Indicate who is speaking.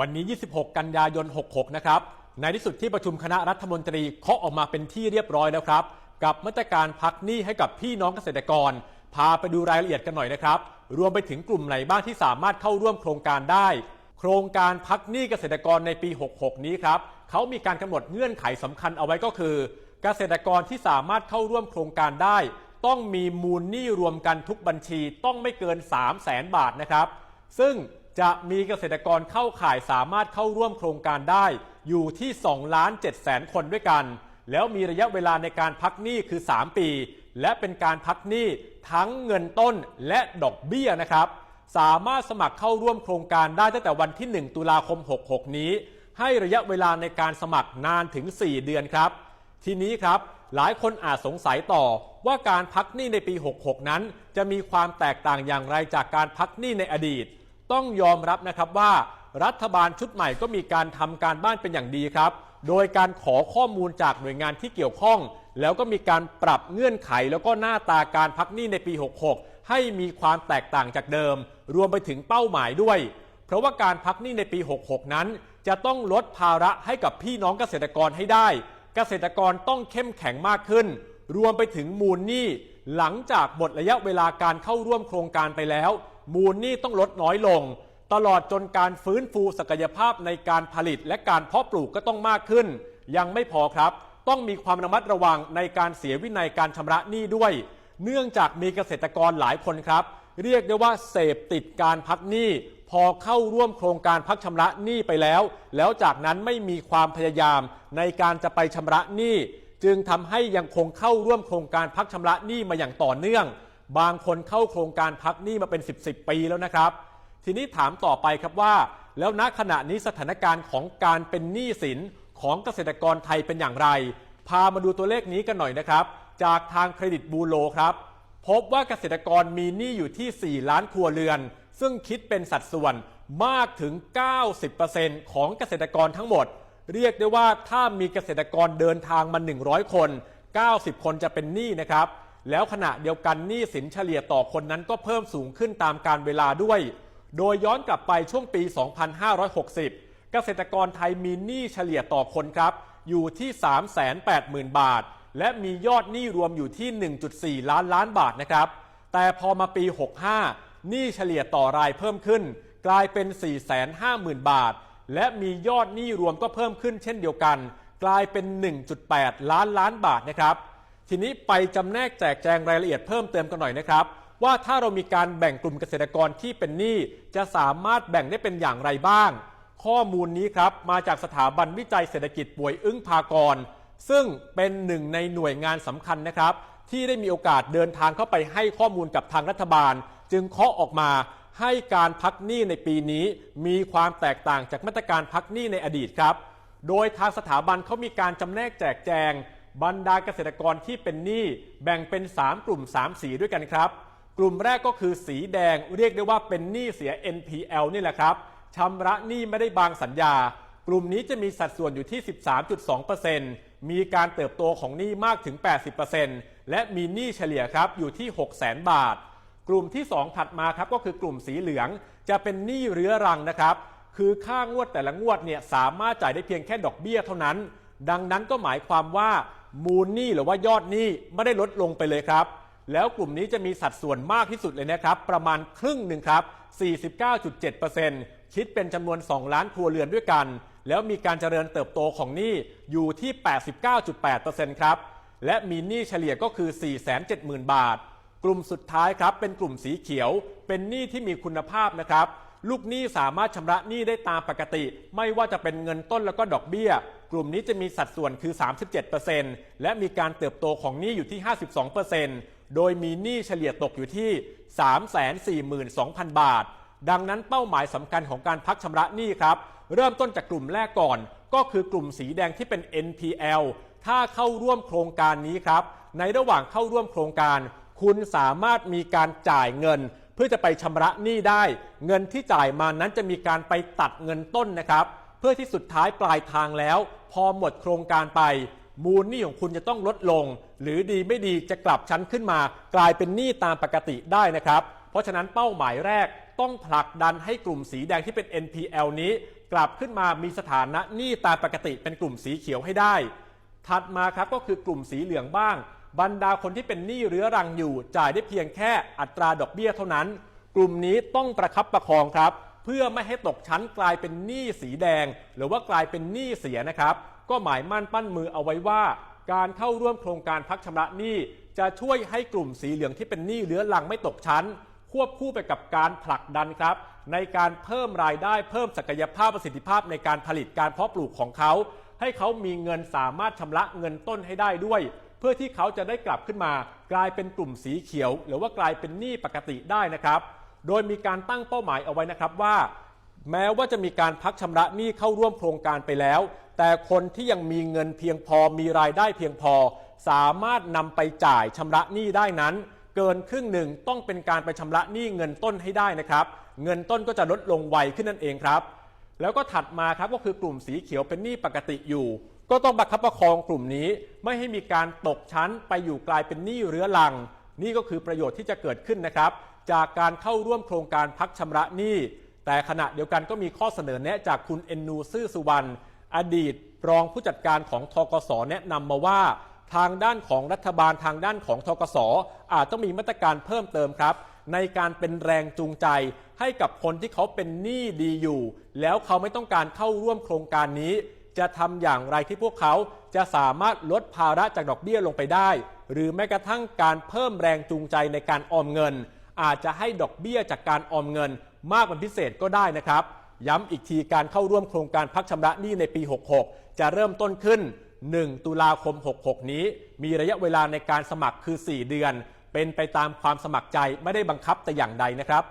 Speaker 1: วันนี้ 26 กันยายน 66 นะครับ ในที่สุดที่ประชุมคณะรัฐมนตรีเคาะออกมาเป็นที่เรียบร้อยแล้วครับ กับมาตรการพักหนี้ให้กับพี่น้องเกษตรกร พาไปดูรายละเอียดกันหน่อยนะครับ รวมไปถึงกลุ่มไหนบ้างที่สามารถเข้าร่วมโครงการได้ โครงการพักหนี้เกษตรกรในปี 66 นี้ครับเขามีการกำหนดเงื่อนไขสำคัญเอาไว้ก็คือ เกษตรกรที่สามารถเข้าร่วมโครงการได้ ต้องมีมูลหนี้รวมกันทุกบัญชีต้องไม่เกิน 3 0 0แสนบาทนะครับ ซึ่ง จะมีเกษตรกรเข้าข่ายสามารถเข้าร่วมโครงการได้อยู่ที่2ล้าน7แสนคนด้วยกัน แล้วมีระยะเวลาในการพักหนี้คือ 3 ปี และเป็นการพักหนี้ทั้งเงินต้นและดอกเบี้ยนะครับ สามารถสมัครเข้าร่วมโครงการได้ตั้งแต่วันที่ 1 ตุลาคม 66 นี้ ให้ระยะเวลาในการสมัครนานถึง 4 เดือนครับ ทีนี้ครับหลายคนอาจสงสัยต่อว่าการพักหนี้ในปี 66 นั้น จะมีความแตกต่างอย่างไรจากการพักหนี้ในอดีต ต้องยอมรับนะครับว่ารัฐบาลชุดใหม่ก็มีการทำการบ้านเป็นอย่างดีครับ โดยการขอข้อมูลจากหน่วยงานที่เกี่ยวข้อง แล้วก็มีการปรับเงื่อนไข แล้วก็หน้าตาการพักหนี้ในปี 66 ให้มีความแตกต่างจากเดิม รวมไปถึงเป้าหมายด้วย เพราะว่าการพักหนี้ในปี 66 นั้น จะต้องลดภาระให้กับพี่น้องเกษตรกรให้ได้ เกษตรกรต้องเข้มแข็งมากขึ้น รวมไปถึงมูลหนี้หลังจากหมดระยะเวลาการเข้าร่วมโครงการไปแล้ว มูลหนี้ต้องลดน้อยลง ตลอดจนการฟื้นฟูศักยภาพในการผลิตและการเพาะปลูกก็ต้องมากขึ้น ยังไม่พอครับ ต้องมีความระมัดระวังในการเสียวินัยการชำระหนี้ด้วย เนื่องจากมีเกษตรกรหลายคนครับ เรียกได้ว่าเสพติดการพักหนี้พอเข้าร่วมโครงการพักชำระหนี้ไปแล้ว แล้วจากนั้นไม่มีความพยายามในการจะไปชำระหนี้ จึงทำให้ยังคงเข้าร่วมโครงการพักชำระหนี้มาอย่างต่อเนื่อง บางคนเข้าโครงการพักหนี้มาเป็น 10บสปีแล้วนะครับ ทีนี้ถามต่อไปครับว่า แล้วณขณะนี้สถานการณ์ของการเป็นหนี้สินของเกษตรกรไทยเป็นอย่างไร พามาดูตัวเลขนี้กันหน่อยนะครับ จากทางเครดิตบูโรครับ พบว่าเกษตรกรมีหนี้อยู่ที่ 4 ล้านครัวเรือน ซึ่งคิดเป็นสัดส่วนมากถึง 90%ของเกษตรกรทั้งหมด เรียกได้ว่าถ้ามีเกษตรกรเดินทางมา 100 คน 90 คนจะเป็นหนี้นะครับ แล้วขณะเดียวกันหนี้สินเฉลี่ยต่อคนนั้นก็เพิ่มสูงขึ้นตามการเวลาด้วย โดยย้อนกลับไปช่วงปี 2560 เกษตรกรไทยมีหนี้เฉลี่ยต่อคนครับ อยู่ที่ 380,000 บาท และมียอดหนี้รวมอยู่ที่ 1.4 ล้านล้านบาทนะครับ แต่พอมาปี 65 หนี้เฉลี่ยต่อรายเพิ่มขึ้น กลายเป็น 450,000 บาท และมียอดหนี้รวมก็เพิ่มขึ้นเช่นเดียวกัน กลายเป็น 1.8 ล้านล้านบาทนะครับ ทีนี้ไปจำแนกแจกแจงรายละเอียดเพิ่มเติมกันหน่อยนะครับ ว่าถ้าเรามีการแบ่งกลุ่มเกษตรกรที่เป็นหนี้จะสามารถแบ่งได้เป็นอย่างไรบ้าง ข้อมูลนี้ครับมาจากสถาบันวิจัยเศรษฐกิจป่วยอึ้งพากร ซึ่งเป็นหนึ่งในหน่วยงานสำคัญนะครับ ที่ได้มีโอกาสเดินทางเข้าไปให้ข้อมูลกับทางรัฐบาล จึงเคาะออกมาให้การพักหนี้ในปีนี้ มีความแตกต่างจากมาตรการพักหนี้ในอดีตครับ โดยทางสถาบันเขามีการจำแนกแจกแจง บรรดาเกษตรกรที่เป็นหนี้แบ่งเป็น 3 กลุ่ม 3 สีด้วยกันครับ กลุ่มแรกก็คือสีแดงเรียกได้ว่าเป็นหนี้เสีย NPL นี่แหละครับชำระหนี้ไม่ได้บางสัญญา กลุ่มนี้จะมีสัดส่วนอยู่ที่ 13.2%มีการเติบโตของหนี้มากถึง 80%และมีหนี้เฉลี่ยครับอยู่ที่ 600,000 บาท กลุ่มที่ 2 ถัดมาครับก็คือกลุ่มสีเหลืองจะเป็นหนี้เรื้อรังนะครับคือค่างวดแต่ละงวดเนี่ยสามารถจ่ายได้เพียงแค่ดอกเบี้ยเท่านั้น ดังนั้นก็หมายความว่า มูลหนี้หรือว่ายอดหนี้ไม่ได้ลดลงไปเลยครับ แล้วกลุ่มนี้จะมีสัดส่วนมากที่สุดเลยนะครับ ประมาณครึ่งหนึ่งครับ 49.7%คิดเป็นจำนวน 2 ล้านครัวเรือนด้วยกัน แล้วมีการเจริญเติบโตของหนี้อยู่ที่ 89.8%ครับ และมีหนี้เฉลี่ยก็คือ 470,000 บาท กลุ่มสุดท้ายครับ เป็นกลุ่มสีเขียว เป็นหนี้ที่มีคุณภาพนะครับ ลูกหนี้สามารถชำระหนี้ได้ตามปกติ ไม่ว่าจะเป็นเงินต้นแล้วก็ดอกเบี้ย กลุ่มนี้จะมีสัดส่วนคือ 37%และมีการเติบโตของหนี้อยู่ที่ 52%โดยมีหนี้เฉลี่ยตกอยู่ที่ 342,000 บาท ดังนั้นเป้าหมายสำคัญของการพักชำระหนี้ครับ เริ่มต้นจากกลุ่มแรกก่อน ก็คือกลุ่มสีแดงที่เป็น NPL ถ้าเข้าร่วมโครงการนี้ครับ ในระหว่างเข้าร่วมโครงการ คุณสามารถมีการจ่ายเงินเพื่อจะไปชำระหนี้ได้ เงินที่จ่ายมานั้นจะมีการไปตัดเงินต้นนะครับ พื่อที่สุดท้ายปลายทางแล้ว พอหมดโครงการไป มูลหนี้ของคุณจะต้องลดลง หรือดีไม่ดีจะกลับชั้นขึ้นมา กลายเป็นหนี้ตามปกติได้นะครับ เพราะฉะนั้นเป้าหมายแรกต้องผลักดันให้กลุ่มสีแดงที่เป็น NPL นี้ กลับขึ้นมามีสถานะหนี้ตามปกติเป็นกลุ่มสีเขียวให้ได้ ถัดมาครับก็คือกลุ่มสีเหลืองบ้าง บรรดาคนที่เป็นหนี้เรื้อรังอยู่ จ่ายได้เพียงแค่อัตราดอกเบี้ยเท่านั้น กลุ่มนี้ต้องประคับประคองครับ เพื่อไม่ให้ตกชั้นกลายเป็นหนี้สีแดง หรือว่ากลายเป็นหนี้เสียนะครับ ก็หมายมั่นปั้นมือเอาไว้ว่า การเข้าร่วมโครงการพักชำระหนี้จะช่วยให้กลุ่มสีเหลืองที่เป็นหนี้เรื้อรังไม่ตกชั้น ควบคู่ไปกับการผลักดันครับ ในการเพิ่มรายได้เพิ่มศักยภาพประสิทธิภาพในการผลิตการเพาะปลูกของเขา ให้เขามีเงินสามารถชำระเงินต้นให้ได้ด้วยเพื่อที่เขาจะได้กลับขึ้นมา กลายเป็นกลุ่มสีเขียว หรือว่ากลายเป็นหนี้ปกติได้นะครับ โดยมีการตั้งเป้าหมายเอาไว้นะครับว่า แม้ว่าจะมีการพักชำระหนี้เข้าร่วมโครงการไปแล้ว แต่คนที่ยังมีเงินเพียงพอมีรายได้เพียงพอ สามารถนำไปจ่ายชำระหนี้ได้นั้น เกินครึ่งหนึ่งต้องเป็นการไปชำระหนี้เงินต้นให้ได้นะครับ เงินต้นก็จะลดลงไวขึ้นนั่นเองครับ แล้วก็ถัดมาครับก็คือกลุ่มสีเขียวเป็นหนี้ปกติอยู่ ก็ต้องประคับประคองกลุ่มนี้ไม่ให้มีการตกชั้นไปอยู่กลายเป็นหนี้เรื้อรัง นี่ก็คือประโยชน์ที่จะเกิดขึ้นนะครับ จากการเข้าร่วมโครงการพักชำระหนี้ แต่ขณะเดียวกันก็มีข้อเสนอแนะจากคุณเอ็นนูซื่อสุวรรณอดีตรองผู้จัดการของทกสแนะนำมาว่า ทางด้านของรัฐบาลทางด้านของทกสอาจต้องมีมาตรการเพิ่มเติมครับ ในการเป็นแรงจูงใจให้กับคนที่เขาเป็นหนี้ดีอยู่ แล้วเขาไม่ต้องการเข้าร่วมโครงการนี้ จะทำอย่างไรที่พวกเขาจะสามารถลดภาระจากดอกเบี้ยลงไปได้ หรือแม้กระทั่งการเพิ่มแรงจูงใจในการออมเงิน อาจจะให้ดอกเบี้ยจากการออมเงินมากเป็นพิเศษก็ได้นะครับ ย้ำอีกทีการเข้าร่วมโครงการพักชำระหนี้ในปี 66 จะเริ่มต้นขึ้น 1 ตุลาคม 66 นี้ มีระยะเวลาในการสมัครคือ 4 เดือน เป็นไปตามความสมัครใจไม่ได้บังคับแต่อย่างใดนะครับ